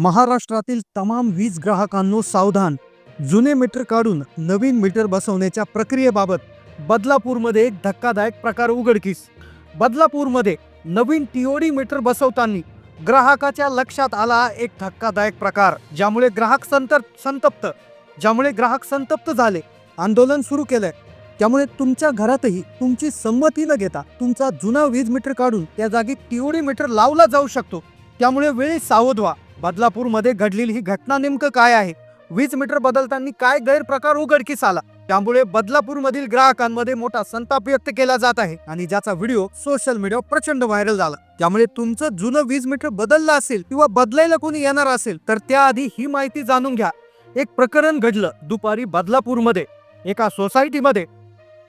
महाराष्ट्रातील तमाम वीज ग्राहकांनो सावधान. जुने मीटर काढून नवीन मीटर बसवण्याच्या प्रक्रियेबाबत बदलापूरमध्ये एक धक्कादायक प्रकार उघडकीस. बदलापूरमध्ये नवीन टीओडी मीटर बसवताना ग्राहकाच्या लक्षात आला एक धक्कादायक प्रकार ज्यामुळे ग्राहक संत संतप्त ज्यामुळे ग्राहक संतप्त झाले. आंदोलन सुरू केलंय. त्यामुळे तुमच्या घरातही तुमची संमती न घेता तुमचा जुना वीज मीटर काढून त्या जागी टीओडी मीटर लावला जाऊ शकतो. त्यामुळे वेळी सावध व्हा. बदलापूरमध्ये घडलेली ही घटना नेमकं काय आहे? वीज मीटर बदलताना काय गैरप्रकार उघडकीस आला? त्यामुळे बदलापूरमधील ग्राहकांमध्ये मोठा संताप व्यक्त केला जात आहे आणि ज्याचा व्हिडिओ सोशल मीडियावर प्रचंड व्हायरल झाला. त्यामुळे तुमचं जुनं वीज मीटर बदललं असेल किंवा बदलायला कोणी येणार असेल तर त्याआधी ही माहिती जाणून घ्या. एक प्रकरण घडलं दुपारी बदलापूरमध्ये. एका सोसायटीमध्ये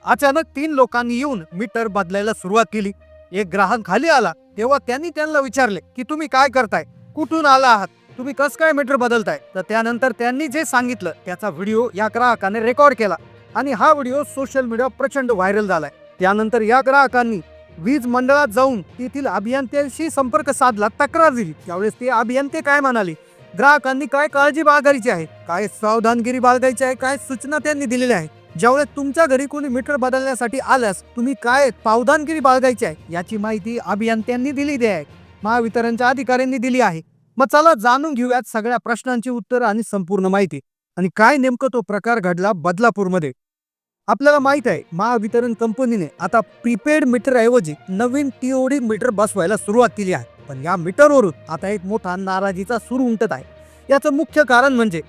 अचानक तीन लोकांनी येऊन मीटर बदलायला सुरुवात केली. एक ग्राहक खाली आला. तेव्हा त्यांनी त्यांना विचारले की तुम्ही काय करताय? कुठून आला आहात? तुम्ही कस काय मीटर बदलताय? तर त्यानंतर त्यांनी जे सांगितलं त्याचा व्हिडिओ या ग्राहकाने रेकॉर्ड केला. आणि हा व्हिडिओ सोशल मीडियावर प्रचंड व्हायरल झालाय. त्यानंतर या ग्राहकांनी वीज मंडळात जाऊन तेथील अभियंत्यांशी संपर्क साधला तक्रार दिली. त्यावेळेस ते अभियंते काय म्हणाले? ग्राहकांनी काय काळजी बाळगायची आहे? काय सावधानगिरी बाळगायची आहे? काय सूचना त्यांनी दिलेल्या आहे ज्यावेळेस तुमच्या घरी कोणी मीटर बदलण्यासाठी आल्यास तुम्ही काय सावधानगिरी बाळगायची आहे? याची माहिती अभियंत्यांनी दिलेली आहे. महावितरणच्या अधिकाऱ्यांनी दिली आहे. मग चला जाणून घेऊयात सगळ्या प्रश्नांची उत्तर आणि संपूर्ण माहिती. आणि काय नेमकं तो प्रकार घडला बदलापूरमध्ये? आपल्याला माहीत आहे महावितरण कंपनीने आता प्रीपेड मीटरऐवजी नवीन टीओडी मीटर बसवायला सुरुवात केली आहे. पण या मीटरवरून आता एक मोठा नाराजीचा सूर उमटत आहे. याचं मुख्य कारण म्हणजे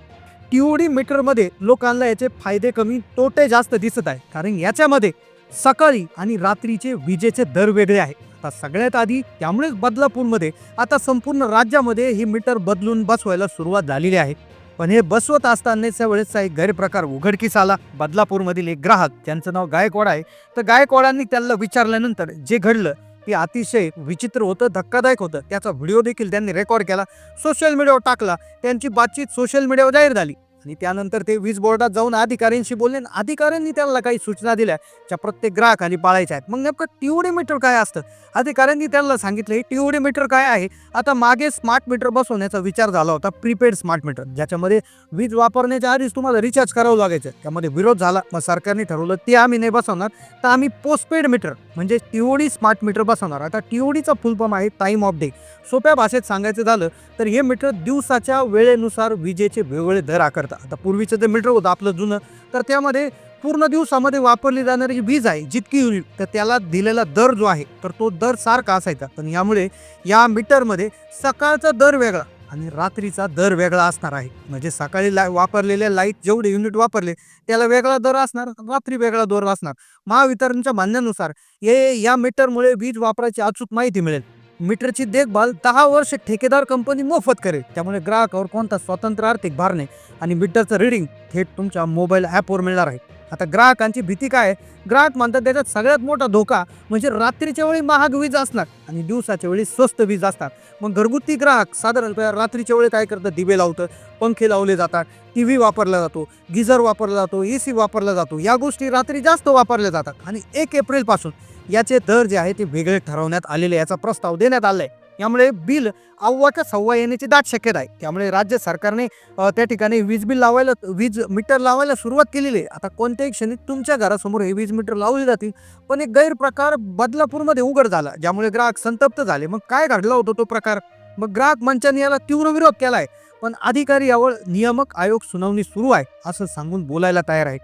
टीओडी मीटरमध्ये लोकांना याचे फायदे कमी तोटे जास्त दिसत आहे कारण याच्यामध्ये सकाळी आणि रात्रीचे विजेचे दर वेगळे आहे आता सगळ्यात आधी त्यामुळेच बदलापूरमध्ये आता संपूर्ण राज्यामध्ये ही मीटर बदलून बसवायला सुरुवात झालेली आहे. पण हे बसवत असतानाच वेळेसचा एक गैरप्रकार उघडकीस आला. बदलापूरमधील एक ग्राहक ज्यांचं नाव गायकवाड आहे. तर गायकवाडांनी त्यांना विचारल्यानंतर जे घडलं ते अतिशय विचित्र होतं धक्कादायक होतं. त्याचा व्हिडिओ देखील त्यांनी रेकॉर्ड केला. सोशल मीडियावर टाकला. त्यांची बातचीत सोशल मीडियावर जाहीर झाली. आणि त्यानंतर ते वीज बोर्डात जाऊन अधिकाऱ्यांशी बोलले आणि अधिकाऱ्यांनी त्यांना काही सूचना दिल्या ज्या प्रत्येक ग्राहकाने पाळायच्या आहेत. मग नेमकं टीओडी मीटर काय असतं? अधिकाऱ्यांनी त्यांना सांगितलं टीओडी मीटर काय आहे? आता मागे स्मार्ट मीटर बसवण्याचा विचार झाला होता प्रीपेड स्मार्ट मीटर ज्याच्यामध्ये वीज वापरण्याच्या आधीच तुम्हाला रिचार्ज करावं लागायचं. त्यामध्ये विरोध झाला मग सरकारने ठरवलं ते आम्ही नाही बसवणार तर आम्ही पोस्टपेड मीटर म्हणजे टीओडी स्मार्ट मीटर बसवणार. आता टीओडीचा फुल फॉर्म आहे टाईम ऑफ डे. सोप्या भाषेत सांगायचं झालं तर हे मीटर दिवसाच्या वेळेनुसार विजेचे वेगवेगळे दर आकारतात. आता पूर्वीचं जे मीटर होतं आपलं जुनं तर त्यामध्ये पूर्ण दिवसामध्ये वापरली जाणारी जी वीज आहे जितकी युनिट तर त्याला दिलेला दर जो आहे तर तो दर सारखा असायचा. पण यामुळे या मीटरमध्ये सकाळचा दर वेगळा आणि रात्रीचा दर वेगळा असणार आहे. म्हणजे सकाळी ला वापरलेल्या लाइट जेवढे युनिट वापरले त्याला वेगळा दर असणार रात्री वेगळा दर असणार. महावितरणच्या मान्यानुसार हे या मीटरमुळे वीज वापराची अचूक माहिती मिळेल. मीटरची देखभाल दहा वर्ष ठेकेदार कंपनी मोफत करेल. त्यामुळे ग्राहकावर कोणता स्वतंत्र आर्थिक भार नाही आणि मीटरचं रिडिंग थेट तुमच्या मोबाईल ॲपवर मिळणार आहे. आता ग्राहकांची भीती काय आहे? ग्राहक म्हणतात त्याच्यात सगळ्यात मोठा धोका म्हणजे रात्रीच्या वेळी महाग वीज असणार आणि दिवसाच्या वेळी स्वस्त वीज असतात मग घरगुती ग्राहक साधारणतः रात्रीच्या वेळी काय करतं दिवे लावतं पंखे लावले जातात टी व्ही वापरला जातो गिझर वापरला जातो ए सी वापरला जातो. या गोष्टी रात्री जास्त वापरल्या जातात आणि एक एप्रिलपासून याचे दर जे आहे ते वेगळे ठरवण्यात आलेले याचा प्रस्ताव देण्यात आलाय. यामुळे बिल अव्वाच्या सव्वा येण्याची दाट शक्यता आहे. त्यामुळे राज्य सरकारने त्या ठिकाणी वीज बिल लावायला वीज मीटर लावायला सुरुवात केलेली आहे. आता कोणत्याही क्षणी तुमच्या घरासमोर हे वीज मीटर लावले जातील पण एक गैरप्रकार बदलापूरमध्ये उघड झाला ज्यामुळे ग्राहक संतप्त झाले. मग काय घडला होता तो प्रकार? मग ग्राहक मंचाने याला तीव्र विरोध केलाय. पण अधिकारी यावर नियामक आयोग सुनावणी सुरू आहे असं सांगून बोलायला तयार आहे.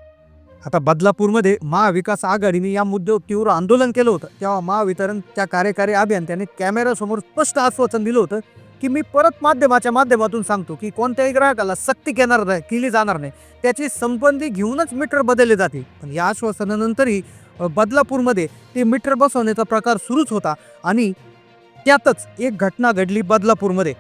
आता बदलापूरमध्ये महाविकास आघाडीने या मुद्द्यावर तीव्र आंदोलन केलं होतं. तेव्हा महावितरण त्या कार्यकारी अभियंत्याने कॅमेऱ्यासमोर स्पष्ट आश्वासन दिलं होतं की मी परत माध्यमाच्या माध्यमातून सांगतो की कोणत्याही ग्राहकाला सक्ती केणार नाही केली जाणार नाही. त्याची संबंधी घेऊनच मीटर बदलले जाते पण या आश्वासनानंतरही बदलापूरमध्ये ते मीटर बसवण्याचा प्रकार सुरूच होता आणि त्यातच एक घटना घडली बदलापूरमध्ये.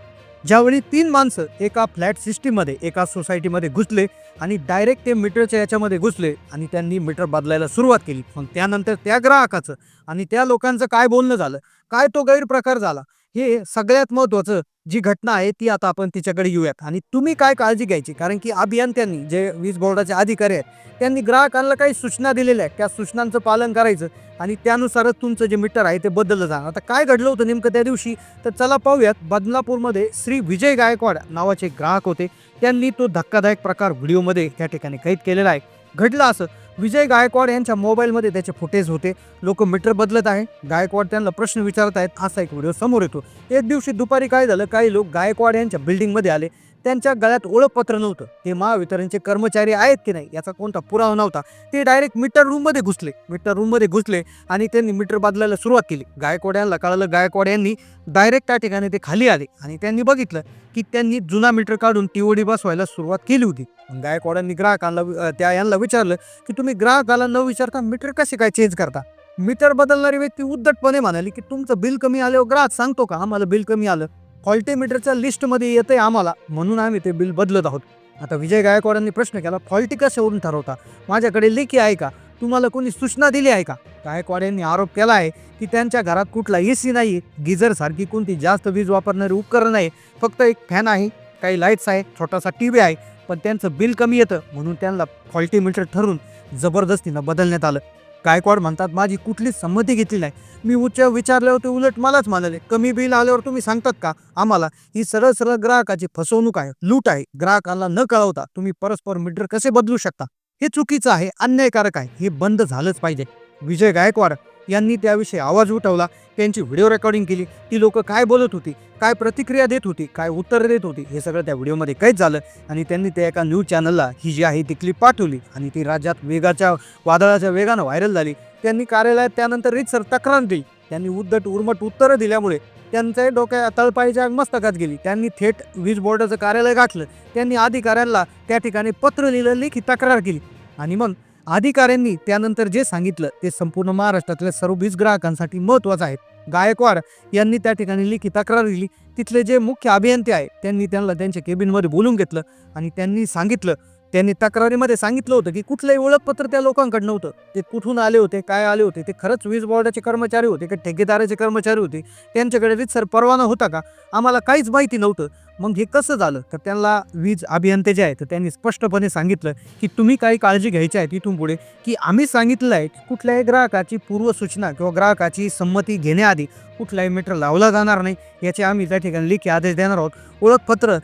ज्यावेळी तीन माणसं एका फ्लॅट सिस्टीममध्ये एका सोसायटीमध्ये घुसले आणि डायरेक्ट ते मीटरच्या याच्यामध्ये घुसले आणि त्यांनी मीटर बदलायला सुरुवात केली. पण त्यानंतर त्या ग्राहकाचं आणि त्या लोकांचं काय बोलणं झालं? काय तो गैरप्रकार झाला? हे सगळ्यात महत्त्वाचं जी घटना आहे ती आता आपण तिच्याकडे येऊयात. आणि तुम्ही काय काळजी घ्यायची? कारण की अभियंत्यांनी जे वीज बोर्डाचे अधिकारी आहेत त्यांनी ग्राहकांना काही सूचना दिलेल्या आहेत. त्या सूचनांचं पालन करायचं आणि त्यानुसारच तुमचं जे मीटर आहे ते बदललं जाणार. आता काय घडलं होतं नेमकं त्या दिवशी? तर चला पाहूयात. बदलापूरमध्ये श्री विजय गायकवाड नावाचे एक ग्राहक होते. त्यांनी तो धक्कादायक प्रकार व्हिडिओमध्ये त्या ठिकाणी कैद केलेला आहे. घडलं असं. विजय गायकवाड यांच्या मोबाईलमध्ये त्याचे फुटेज होते. लोक मीटर बदलत आहे. गायकवाड त्यांना प्रश्न विचारत आहेत असा एक व्हिडिओ समोर येतो. एक दिवशी दुपारी काय झालं? काही लोक गायकवाड यांच्या बिल्डिंगमध्ये आले. त्यांच्या गळ्यात ओळखपत्र नव्हतं. ते महावितरणचे कर्मचारी आहेत की नाही याचा कोणता पुरावा नव्हता. ते डायरेक्ट मीटर रूममध्ये घुसले. मीटर रूममध्ये घुसले आणि त्यांनी मीटर बदलायला सुरुवात केली. गायकवाड यांना कळालं गायकवाड यांनी डायरेक्ट त्या ठिकाणी ते खाली आले आणि त्यांनी बघितलं की त्यांनी जुना मीटर काढून टीओडी बसवायला सुरुवात केली होती. गायकवाडांनी ग्राहकांना त्या यांना विचारलं की तुम्ही ग्राहकाला न विचारता मीटर कसे काय चेंज करता? मीटर बदलणारी व्यक्ती उद्धटपणे म्हणाली की तुमचं बिल कमी आलं ग्राहक सांगतो का? आम्हाला बिल कमी आलं. फॉल्टीमीटरच्या लिस्टमध्ये येते आम्हाला म्हणून आम्ही ते बिल बदलत आहोत. आता विजय गायकवाडांनी प्रश्न केला फॉल्टी कशावरून ठरवता. माझ्याकडे लेखी आहे का? तुम्हाला कोणी सूचना दिली आहे का? गायकवाड यांनी आरोप केला आहे की त्यांच्या घरात कुठला ए सी नाही गिझरसारखी कोणती जास्त वीज वापरणारी उपकरण आहे फक्त एक फॅन आहे काही लाईट्स आहे छोटासा टी व्ही आहे पण त्यांचं बिल कमी येतं म्हणून त्यांना फॉल्टीमीटर ठरून जबरदस्तीनं बदलण्यात आलं. गायकवाड म्हणतात माझी कुठलीच संमती घेतली नाही. मी उच्च विचारल्यावर ते उलट मलाच म्हणाले कमी बिल आल्यावर तुम्ही सांगतात का? आम्हाला ही सरळ सरळ ग्राहकाची फसवणूक आहे लूट आहे. ग्राहकाला न कळवता तुम्ही परस्पर मीटर कसे बदलू शकता? हे चुकीचं आहे अन्यायकारक आहे. हे बंद झालंच पाहिजे. विजय गायकवाड यांनी त्याविषयी आवाज उठवला. त्यांची व्हिडिओ रेकॉर्डिंग केली. ती लोकं काय बोलत होती? काय प्रतिक्रिया देत होती? काय उत्तर देत होती? हे सगळं त्या व्हिडिओमध्ये काहीच झालं. आणि त्यांनी त्या एका न्यूज चॅनलला ही जी आहे ती क्लिप पाठवली. आणि ती राज्यात वेगाच्या वादळाच्या वेगानं व्हायरल झाली. त्यांनी कार्यालयात त्यानंतर रीतसर तक्रार दिली. त्यांनी उद्धट उर्मट उत्तरं दिल्यामुळे त्यांच्या डोक्या तळपाईच्या मस्तकात गेली. त्यांनी थेट वीज बोर्डाचं कार्यालय गाठलं. त्यांनी अधिकाऱ्यांना त्या ठिकाणी पत्र लिहिलं लेखी तक्रार केली. आणि मग अधिकाऱ्यांनी त्यानंतर जे सांगितलं ते संपूर्ण महाराष्ट्रातल्या सर्व वीज ग्राहकांसाठी महत्त्वाचं आहे. गायकवाड यांनी त्या ठिकाणी लिखी तक्रार दिली तिथले जे मुख्य अभियंते आहे त्यांनी त्यांना त्यांच्या केबिनमध्ये बोलून घेतलं आणि त्यांनी सांगितलं त्यांनी तक्रारीमध्ये सांगितलं होतं की कुठलंही ओळखपत्र त्या लोकांकडे नव्हतं. ते कुठून आले होते काय आले होते ते खरंच वीज बोर्डाचे कर्मचारी होते का ठेकेदाराचे कर्मचारी होते? त्यांच्याकडे रीतसर परवाना होता का? आम्हाला काहीच माहिती नव्हतं. मग हे कसं झालं? तर त्यांना वीज अभियंते जे आहेत तर त्यांनी स्पष्टपणे सांगितलं की तुम्ही काही काळजी घ्यायची आहे तिथून पुढे की आम्ही सांगितलं आहे की कुठल्याही ग्राहकाची पूर्वसूचना किंवा ग्राहकाची संमती घेण्याआधी कुठलाही मीटर लावला जाणार नाही याचे आम्ही त्या ठिकाणी लेखी आदेश देणार आहोत. ओळखपत्र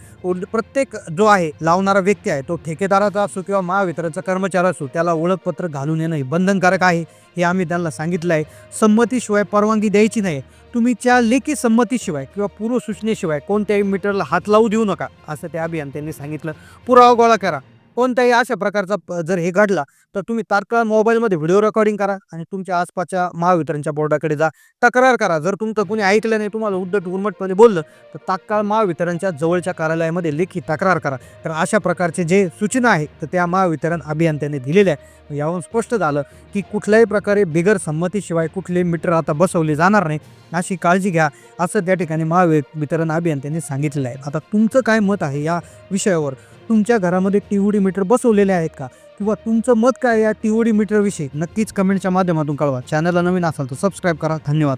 प्रत्येक जो आहे लावणारा व्यक्ती आहे तो ठेकेदाराचा असो किंवा महावितरणचा कर्मचारी असो त्याला ओळखपत्र घालून येणं हे बंधनकारक आहे. हे आम्ही त्यांना सांगितलं आहे संमतीशिवाय परवानगी द्यायची नाही. तुम्हीच्या लेखी संमतीशिवाय किंवा पूर्वसूचनेशिवाय कोणत्याही मीटरला हात लावू देऊ नका असं त्या अभियंत्यांनी सांगितलं. पुरावा गोळा करा. कोणत्याही अशा प्रकारचा प- जर हे घडला तर तुम्ही तात्काळ मोबाईलमध्ये व्हिडिओ रेकॉर्डिंग करा आणि तुमच्या आसपासच्या महावितरणच्या बोर्डाकडे जा. तक्रार करा. जर तुमचं कोणी ऐकलं नाही तुम्हाला उद्धट उर्मटपणे बोललं तर तात्काळ महावितरणच्या जवळच्या कार्यालयामध्ये लेखी तक्रार करा. तर अशा प्रकारचे जे सूचना आहेत तर त्या महावितरण अभियंत्याने दिलेल्या आहे यावरून स्पष्ट झालं की कुठल्याही प्रकारे बिगर संमतीशिवाय कुठले मीटर आता बसवले जाणार नाही अशी काळजी घ्या असं त्या ठिकाणी महावि वितरण अभियंत्यांनी सांगितलेलं आहे. आता तुमचं काय मत आहे या विषयावर? तुमच्या घरामध्ये टी मीटर बसवलेले आहेत का? किंवा तुमचं मत काय या टी मीटरविषयी? नक्कीच कमेंटच्या माध्यमातून कळवा. चॅनलला नवीन असाल तर सबस्क्राईब करा. धन्यवाद.